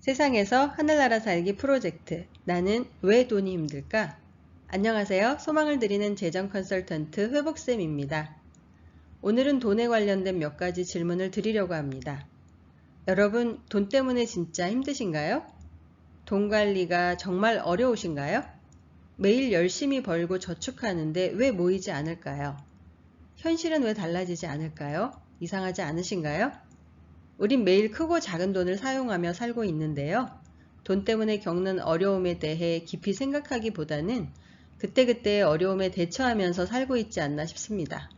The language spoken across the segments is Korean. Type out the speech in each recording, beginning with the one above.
세상에서 하늘나라 살기 프로젝트 나는 왜 돈이 힘들까? 안녕하세요. 소망을 드리는 재정 컨설턴트 회복쌤입니다. 오늘은 돈에 관련된 몇 가지 질문을 드리려고 합니다. 여러분, 돈 때문에 진짜 힘드신가요? 돈 관리가 정말 어려우신가요? 매일 열심히 벌고 저축하는데 왜 모이지 않을까요? 현실은 왜 달라지지 않을까요? 이상하지 않으신가요? 우린 매일 크고 작은 돈을 사용하며 살고 있는데요. 돈 때문에 겪는 어려움에 대해 깊이 생각하기보다는 그때그때의 어려움에 대처하면서 살고 있지 않나 싶습니다.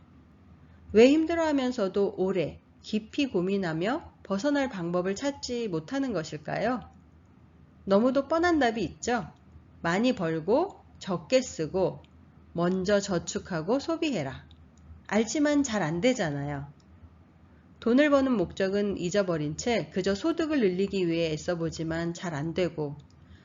왜 힘들어하면서도 오래 깊이 고민하며 벗어날 방법을 찾지 못하는 것일까요? 너무도 뻔한 답이 있죠. 많이 벌고 적게 쓰고 먼저 저축하고 소비해라. 알지만 잘 안 되잖아요. 돈을 버는 목적은 잊어버린 채 그저 소득을 늘리기 위해 애써보지만 잘 안 되고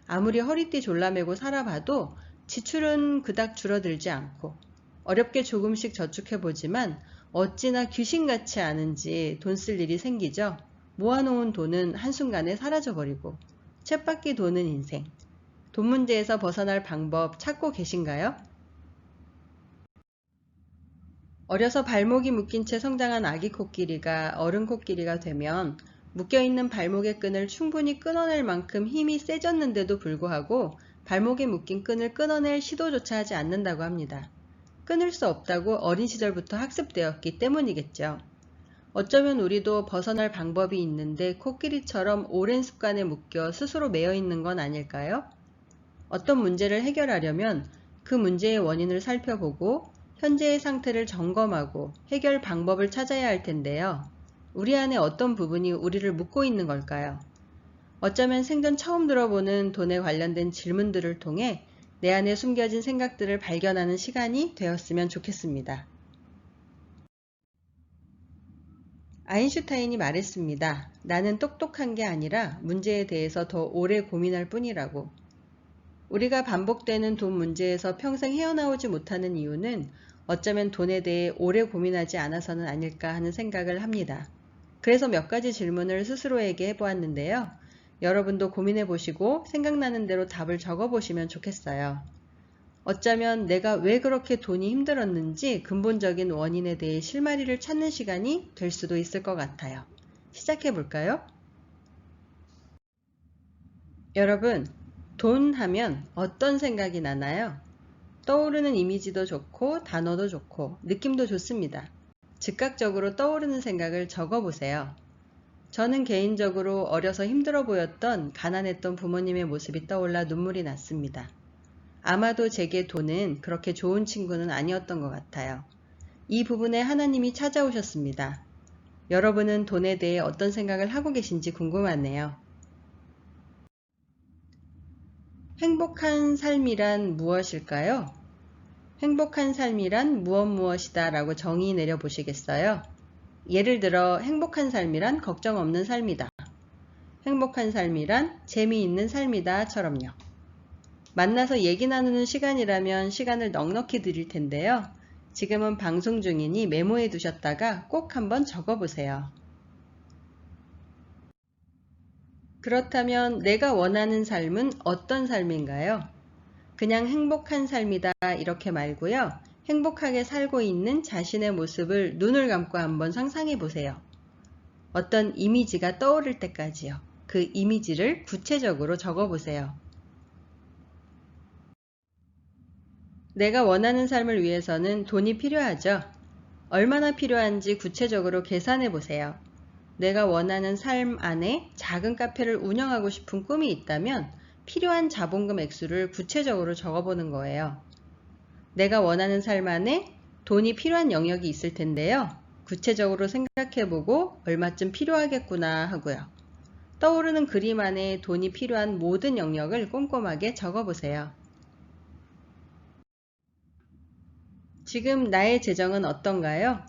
아무리 허리띠 졸라매고 살아봐도 지출은 그닥 줄어들지 않고 어렵게 조금씩 저축해보지만 어찌나 귀신같이 않은지 돈 쓸 일이 생기죠. 모아놓은 돈은 한순간에 사라져버리고 쳇바퀴 도는 인생. 돈 문제에서 벗어날 방법 찾고 계신가요? 어려서 발목이 묶인 채 성장한 아기 코끼리가 어른 코끼리가 되면 묶여있는 발목의 끈을 충분히 끊어낼 만큼 힘이 세졌는데도 불구하고 발목에 묶인 끈을 끊어낼 시도조차 하지 않는다고 합니다. 끊을 수 없다고 어린 시절부터 학습되었기 때문이겠죠. 어쩌면 우리도 벗어날 방법이 있는데 코끼리처럼 오랜 습관에 묶여 스스로 매여 있는 건 아닐까요? 어떤 문제를 해결하려면 그 문제의 원인을 살펴보고 현재의 상태를 점검하고 해결 방법을 찾아야 할 텐데요. 우리 안에 어떤 부분이 우리를 묶고 있는 걸까요? 어쩌면 생전 처음 들어보는 돈에 관련된 질문들을 통해 내 안에 숨겨진 생각들을 발견하는 시간이 되었으면 좋겠습니다. 아인슈타인이 말했습니다. 나는 똑똑한 게 아니라 문제에 대해서 더 오래 고민할 뿐이라고. 우리가 반복되는 돈 문제에서 평생 헤어나오지 못하는 이유는 어쩌면 돈에 대해 오래 고민하지 않아서는 아닐까 하는 생각을 합니다. 그래서 몇 가지 질문을 스스로에게 해보았는데요. 여러분도 고민해 보시고 생각나는 대로 답을 적어 보시면 좋겠어요. 어쩌면 내가 왜 그렇게 돈이 힘들었는지 근본적인 원인에 대해 실마리를 찾는 시간이 될 수도 있을 것 같아요. 시작해 볼까요? 여러분, 돈 하면 어떤 생각이 나나요? 떠오르는 이미지도 좋고 단어도 좋고 느낌도 좋습니다. 즉각적으로 떠오르는 생각을 적어 보세요. 저는 개인적으로 어려서 힘들어 보였던 가난했던 부모님의 모습이 떠올라 눈물이 났습니다. 아마도 제게 돈은 그렇게 좋은 친구는 아니었던 것 같아요. 이 부분에 하나님이 찾아오셨습니다. 여러분은 돈에 대해 어떤 생각을 하고 계신지 궁금하네요. 행복한 삶이란 무엇일까요? 행복한 삶이란 무엇 무엇이다 라고 정의 내려 보시겠어요? 예를 들어 행복한 삶이란 걱정 없는 삶이다. 행복한 삶이란 재미있는 삶이다 처럼요. 만나서 얘기 나누는 시간이라면 시간을 넉넉히 드릴 텐데요. 지금은 방송 중이니 메모해 두셨다가 꼭 한번 적어 보세요. 그렇다면 내가 원하는 삶은 어떤 삶인가요? 그냥 행복한 삶이다 이렇게 말고요. 행복하게 살고 있는 자신의 모습을 눈을 감고 한번 상상해 보세요. 어떤 이미지가 떠오를 때까지요. 그 이미지를 구체적으로 적어 보세요. 내가 원하는 삶을 위해서는 돈이 필요하죠. 얼마나 필요한지 구체적으로 계산해 보세요. 내가 원하는 삶 안에 작은 카페를 운영하고 싶은 꿈이 있다면 필요한 자본금 액수를 구체적으로 적어보는 거예요. 내가 원하는 삶 안에 돈이 필요한 영역이 있을 텐데요. 구체적으로 생각해보고 얼마쯤 필요하겠구나 하고요. 떠오르는 그림 안에 돈이 필요한 모든 영역을 꼼꼼하게 적어보세요. 지금 나의 재정은 어떤가요?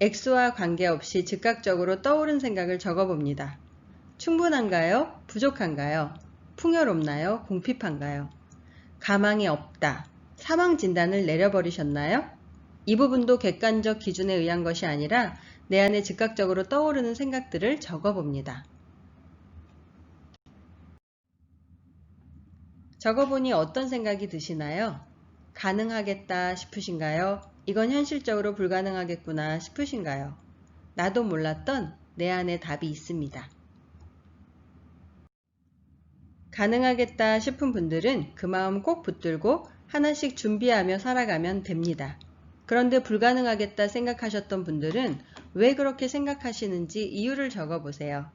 액수와 관계없이 즉각적으로 떠오른 생각을 적어봅니다. 충분한가요? 부족한가요? 풍요롭나요? 공핍한가요? 가망이 없다. 사망 진단을 내려버리셨나요? 이 부분도 객관적 기준에 의한 것이 아니라 내 안에 즉각적으로 떠오르는 생각들을 적어봅니다. 적어보니 어떤 생각이 드시나요? 가능하겠다 싶으신가요? 이건 현실적으로 불가능하겠구나 싶으신가요? 나도 몰랐던 내 안에 답이 있습니다. 가능하겠다 싶은 분들은 그 마음 꼭 붙들고 하나씩 준비하며 살아가면 됩니다. 그런데 불가능하겠다 생각하셨던 분들은 왜 그렇게 생각하시는지 이유를 적어보세요.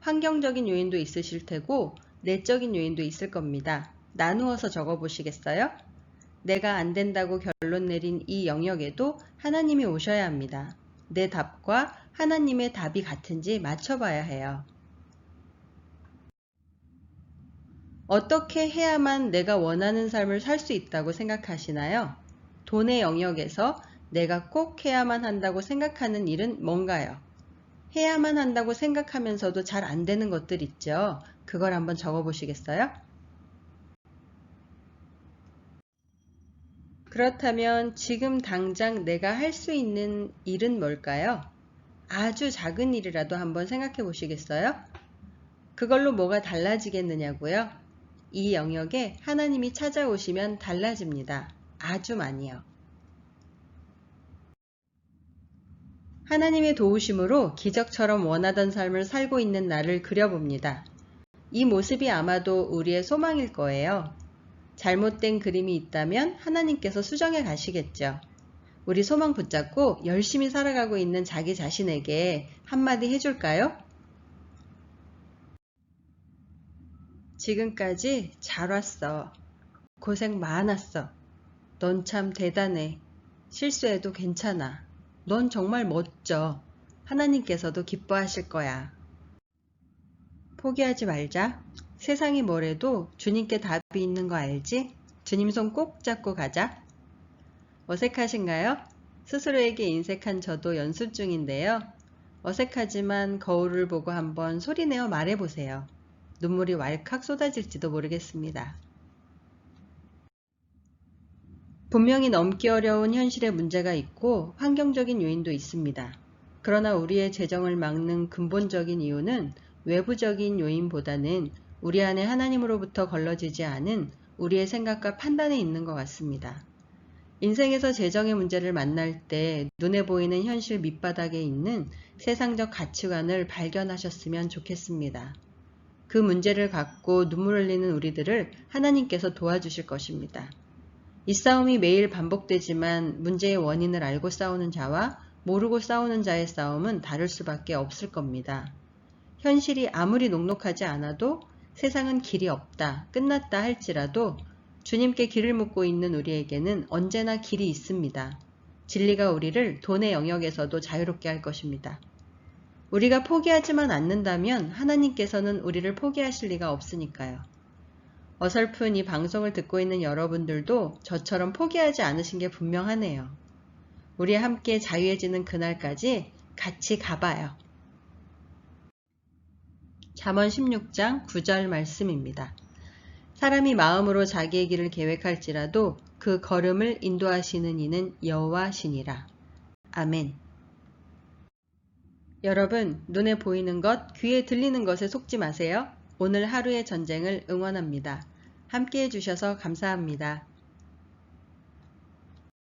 환경적인 요인도 있으실 테고 내적인 요인도 있을 겁니다. 나누어서 적어보시겠어요? 내가 안 된다고 결론 내린 이 영역에도 하나님이 오셔야 합니다. 내 답과 하나님의 답이 같은지 맞춰봐야 해요. 어떻게 해야만 내가 원하는 삶을 살 수 있다고 생각하시나요? 돈의 영역에서 내가 꼭 해야만 한다고 생각하는 일은 뭔가요? 해야만 한다고 생각하면서도 잘 안 되는 것들 있죠? 그걸 한번 적어 보시겠어요? 그렇다면 지금 당장 내가 할 수 있는 일은 뭘까요? 아주 작은 일이라도 한번 생각해 보시겠어요? 그걸로 뭐가 달라지겠느냐고요? 이 영역에 하나님이 찾아오시면 달라집니다. 아주 많이요. 하나님의 도우심으로 기적처럼 원하던 삶을 살고 있는 나를 그려봅니다. 이 모습이 아마도 우리의 소망일 거예요. 잘못된 그림이 있다면 하나님께서 수정해 가시겠죠. 우리 소망 붙잡고 열심히 살아가고 있는 자기 자신에게 한마디 해줄까요? 지금까지 잘 왔어. 고생 많았어. 넌 참 대단해. 실수해도 괜찮아. 넌 정말 멋져. 하나님께서도 기뻐하실 거야. 포기하지 말자. 세상이 뭐래도 주님께 답이 있는 거 알지? 주님 손 꼭 잡고 가자. 어색하신가요? 스스로에게 인색한 저도 연습 중인데요. 어색하지만 거울을 보고 한번 소리내어 말해보세요. 눈물이 왈칵 쏟아질지도 모르겠습니다. 분명히 넘기 어려운 현실의 문제가 있고 환경적인 요인도 있습니다. 그러나 우리의 재정을 막는 근본적인 이유는 외부적인 요인보다는 우리 안에 하나님으로부터 걸러지지 않은 우리의 생각과 판단에 있는 것 같습니다. 인생에서 재정의 문제를 만날 때 눈에 보이는 현실 밑바닥에 있는 세상적 가치관을 발견하셨으면 좋겠습니다. 그 문제를 갖고 눈물 흘리는 우리들을 하나님께서 도와주실 것입니다. 이 싸움이 매일 반복되지만 문제의 원인을 알고 싸우는 자와 모르고 싸우는 자의 싸움은 다를 수밖에 없을 겁니다. 현실이 아무리 녹록하지 않아도 세상은 길이 없다, 끝났다 할지라도 주님께 길을 묻고 있는 우리에게는 언제나 길이 있습니다. 진리가 우리를 돈의 영역에서도 자유롭게 할 것입니다. 우리가 포기하지만 않는다면 하나님께서는 우리를 포기하실 리가 없으니까요. 어설픈 이 방송을 듣고 있는 여러분들도 저처럼 포기하지 않으신 게 분명하네요. 우리 함께 자유해지는 그날까지 같이 가봐요. 잠언 16장 9절 말씀입니다. 사람이 마음으로 자기의 길을 계획할지라도 그 걸음을 인도하시는 이는 여호와시니라. 아멘. 여러분, 눈에 보이는 것, 귀에 들리는 것에 속지 마세요. 오늘 하루의 전쟁을 응원합니다. 함께 해주셔서 감사합니다.